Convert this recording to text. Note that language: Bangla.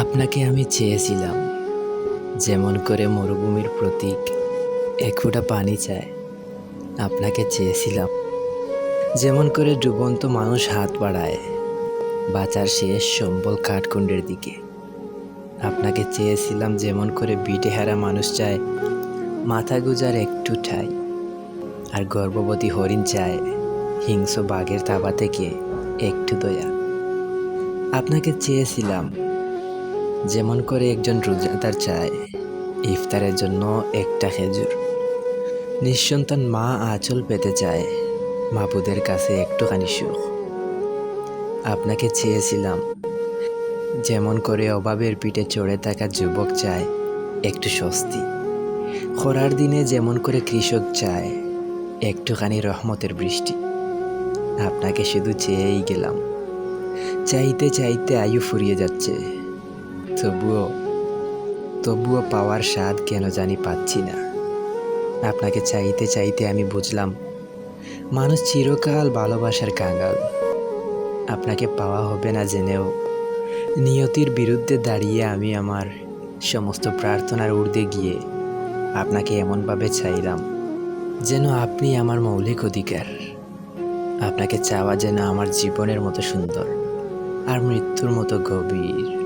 আপনাকে আমি চেয়েছিলাম, যেমন করে মরুভূমির প্রতীক এক ফোঁটা পানি চায়। আপনাকে চেয়েছিলাম, যেমন করে ডুবন্ত মানুষ হাত বাড়ায় বাঁচার শেষ সম্বল কাঠকুণ্ডের দিকে। আপনাকে চেয়েছিলাম, যেমন করে বিটে হারা মানুষ চায় মাথা গুজার একটু ঠাই আর গর্ভবতী হরিণ চায় হিংস্র বাঘের তাবা থেকে একটু দয়া। আপনাকে চেয়েছিলাম যেমন করে একজন রোজাদার চায়, ইফতারের জন্য একটা খেজুর। নিঃসন্তান মা আঁচল পেতে চায়, মাবুদের কাছে একটুখানি সুখ। আপনাকে চেয়েছিলাম, যেমন করে অভাবের পিঠে চড়ে থাকা যুবক চায়, একটু স্বস্তি। খরার দিনে যেমন করে কৃষক চায়, একটুখানি রহমতের বৃষ্টি। আপনাকে শুধু চেয়েই গেলাম। চাইতে চাইতে আয়ু ফুরিয়ে যাচ্ছে। তবুও তবুও পাওয়ার স্বাদ কেন জানি পাচ্ছি না। আপনাকে চাইতে চাইতে আমি বুঝলাম, মানুষ চিরকাল ভালোবাসার কাঙ্গাল আপনাকে পাওয়া হবে না জেনেও, নিয়তির বিরুদ্ধে দাঁড়িয়ে আমি আমার সমস্ত প্রার্থনার ঊর্ধ্বে গিয়ে আপনাকে এমনভাবে চাইলাম যেন আপনি আমার মৌলিক অধিকার। আপনাকে চাওয়া যেন আমার জীবনের মতো সুন্দর, আর মৃত্যুর মতো গভীর।